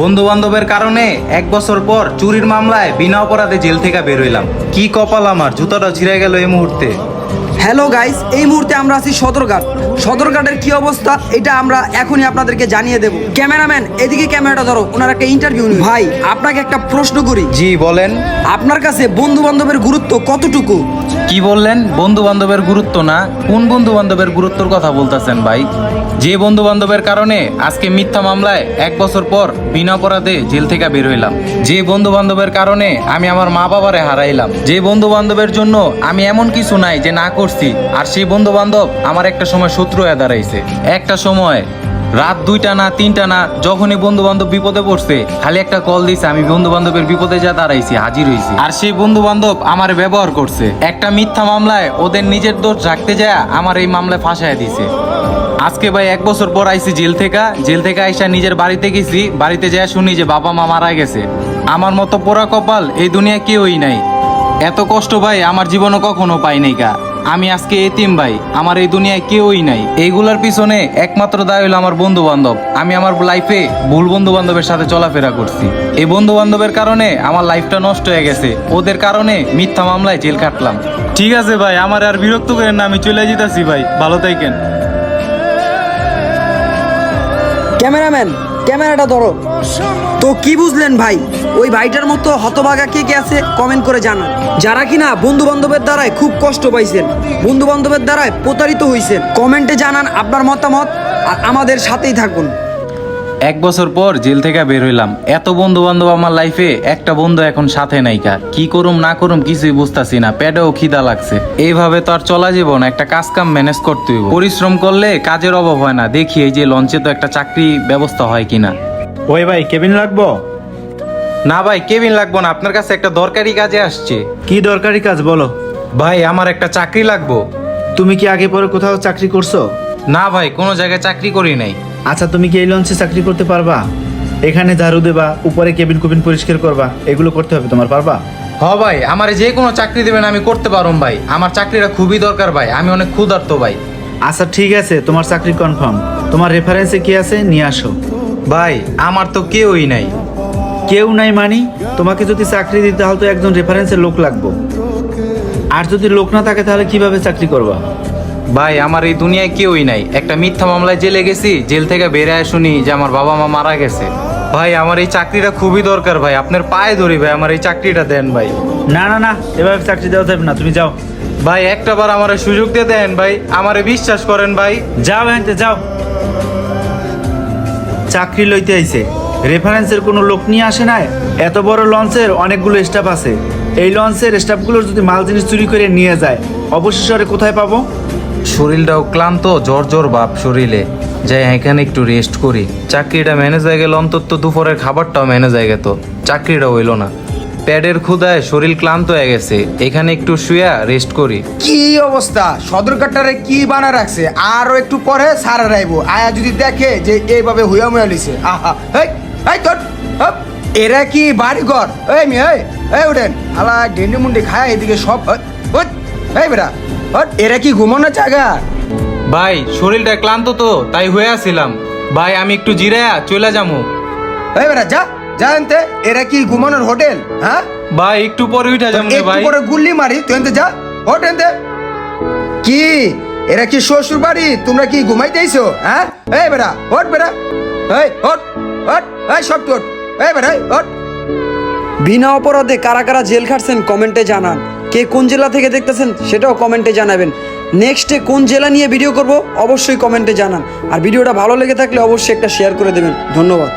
বন্ধু বান্ধবের কারণে এক বছর পর চুরির মামলায় বিনা অপরাধে জেল থেকে বের হইলাম। কি কপাল আমার? জুতাটা ছিঁড়ে গেল এই মুহূর্তে। হ্যালো গাইস এই মুহূর্তে আমরা আছি সদরঘাট। সদরঘাটের কি অবস্থা? এটা আমরা এখনই আপনাদেরকে জানিয়ে দেব। ক্যামেরাম্যান এদিকে ক্যামেরাটা ধরো ওনার একটা ইন্টারভিউ নিন ভাই আপনাকে একটা প্রশ্ন করি। জি বলেন। আপনার কাছে বন্ধু বান্ধবের গুরুত্ব কতটুকু? কি বললেন? বন্ধু বান্ধবের গুরুত্ব না? কোন বন্ধু বান্ধবের গুরুত্বর কথা বলতেছেন ভাই? যে বন্ধু বান্ধবের কারণে আজকে মিথ্যা মামলায় এক বছর পর বিনা অপরাধে জেল থেকে বের হইলাম। যে বন্ধু বান্ধবের কারণে আমি আমার মা বাবারে হারাইলাম। যে বন্ধু বান্ধবের জন্য আমি এমন কিছু নাই যে না করছি, আর সেই বন্ধু বান্ধব আমার একটা সময় শত্রু হয়ে দাঁড়াইছে। একটা সময় রাত দুইটা না তিনটা না যখনই বন্ধু বান্ধব বিপদে পড়ছে, খালি একটা কল দিছে, আমি বন্ধু বান্ধবের বিপদে যা দাঁড়াইছি, হাজির হয়েছি আর সেই বন্ধু বান্ধব আমার ব্যবহার করছে। একটা মিথ্যা মামলায় ওদের নিজের দোষ রাখতে যায়, আমার এই মামলায় ফাঁসায় দিছে। আজকে ভাই এক বছর পর আইছি জেল থেকে। জেল থেকে আইসা নিজের বাড়িতে গেছি। বাড়িতে যা শুনি যে বাবা মা মারা গেছে। আমার মতো পোড়া কপাল এই দুনিয়া কেউই নাই। এত কষ্ট ভাই আমার জীবনে কখনো পাই নাই কা আমি আজকে এতিম ভাই, আমার এই দুনিয়ায় কেউই নাই। এইগুলার পিছনে একমাত্র দায় হলো আমার বন্ধু বান্ধব আমি আমার লাইফে ভুল বন্ধু বান্ধবের সাথে চলাফেরা করছি। এই বন্ধু বান্ধবের কারণে আমার লাইফটা নষ্ট হয়ে গেছে। ওদের কারণে মিথ্যা মামলায় জেল কাটলাম ঠিক আছে ভাই, আমার আর বিরক্ত করেন না, আমি চলে যেতেছি ভাই। ভালো থাকেন। ক্যামেরাম্যান, ক্যামেরাটা ধরো। তো কি বুঝলেন ভাই? ওই ভাইটার মতো হতভাগা কে কে আছে কমেন্ট করে জানান। যারা কিনা বন্ধু বান্ধবের দ্বারায় খুব কষ্ট পাইছেন বন্ধু বান্ধবের দ্বারায় প্রতারিত হইছেন কমেন্টে জানান আপনার মতামত আর আমাদের সাথেই থাকুন। এক বছর পর জেল থেকে বের হইলাম। এত বন্ধু বান্ধব আমার লাইফে একটা বন্ধু এখন সাথে নাইকা কি করুম না করুম কিছুই বুঝতাছি না। পেটেও খিদা লাগছে। এইভাবে তো আর চলা জীবন একটা কাজ কাম ম্যানেজ করতে হইব। পরিশ্রম করলে কাজের অভাব হয় না। দেখি এই যে লঞ্চে তো একটা চাকরি ব্যবস্থা হয় কিনা। ওই ভাই কেবিন লাগবো? না ভাই কেবিন লাগবো না। আপনার কাছে একটা দরকারি কাজে আসছে। কি দরকারি কাজ বলো? ভাই আমার একটা চাকরি লাগবো। তুমি কি আগে পরে কোথাও চাকরি করছ? না ভাই কোনো জায়গায় চাকরি করি নাই। আচ্ছা তুমি কি এই লঞ্চে চাকরি করতে পারবা? এখানে ঝাড়ু দেবা উপরে কেবিন কুবিন পরিষ্কার করবা এগুলো করতে হবে তোমার পারবা? হ ভাই আমার যে কোনো চাকরি দেবেন আমি করতে পারম ভাই। আমার চাকরিটা খুবই দরকার ভাই আমি অনেক ক্ষুধার্ত ভাই। আচ্ছা ঠিক আছে তোমার চাকরি কনফার্ম তোমার রেফারেন্সে কি আছে? নিয়ে আসো। ভাই আমার তো কেউই নাই। কেউ নাই মানি? তোমাকে যদি চাকরি দিতে তাহলে তো একজন রেফারেন্সের লোক লাগবে। আর যদি লোক না থাকে তাহলে কীভাবে চাকরি করবা? ভাই আমার এই দুনিয়ায় কেউই নাই। একটা মিথ্যা মামলায় জেলে গেছি জেল থেকে বেরে আয় শুনি যে আমার বাবা মা মারা গেছে। ভাই আমার এই চাকরিটা খুবই দরকার ভাই আপনার পায়ে ধরি ভাই আমার এই চাকরিটা দেন ভাই। না না না এভাবে চাকরি দেওয়া যাবে না তুমি যাও। ভাই একটা বার আমার সুযোগ দিয়ে দেন ভাই আমারে বিশ্বাস করেন ভাই। যাও হ্যাঁ যাও। চাকরি লইতে আইছে। রেফারেন্সের কোনো লোক নিয়ে আসে নাই? এত বড় লঞ্চের অনেকগুলো স্টাফ আছে। এই লঞ্চের স্টাফগুলোর যদি মাল জিনিস চুরি করে নিয়ে যায় অবশেষে কোথায় পাবো? শরীরটাও ক্লান্ত, জ্বর জ্বর ভাব শরীরে। যাই এখানে একটু রেস্ট করি। চাকরিটা ম্যানেজ হয়ে গেল অন্তত দুপুরের খাবারটাও ম্যানেজ হয়ে গেত। চাকরিটা হইল না। প্যাডের ক্ষুদায় শরীর ক্লান্ত হয়ে গেছে। এখানে একটু শুয়া রেস্ট করি। কি অবস্থা? সদরঘাটারে কি বানা রাখছে? আরও একটু পরে সারা রাইবো। আয়া যদি দেখে যে এইভাবে হুয়া মুয়া লিছে আহা, হেই তোর এরা কি বাড়ি ঘর এই মি এই এই উঠেন। আলা ডেন্ডি মুন্ডি খায় এদিকে সব এই বেটা। হট, এরা কি ঘুমানোর জায়গা ভাই শরীরটা ক্লান্ত তো তাই হয়ে আসছিলাম। ভাই আমি একটু জিরায়া চলে যাব এই বেটা যা যা এনতে। এরা কি ঘুমানোর হোটেল হ্যাঁ? ভাই একটু পরে উঠে একটু ভাই। করে গুল্লি মারি তুই এনতে যা। হোট এনতে। কি? এরা কি শ্বশুর বাড়ি তোমরা কি ঘুমাইতেইছো হ্যাঁ? এই বেটা হোট বেটা। এই হোট হোট এই সব হোট এই বেটা হোট। বিনা অপরাধে কারা কারা জেল খাটছেন কমেন্টে জানান। কে কোন জেলা থেকে দেখতেছেন সেটাও কমেন্টে জানাবেন। নেক্সটে কোন জেলা নিয়ে ভিডিও করব অবশ্যই কমেন্টে জানান। আর ভিডিওটা ভালো লেগে থাকলে অবশ্যই একটা শেয়ার করে দেবেন। ধন্যবাদ।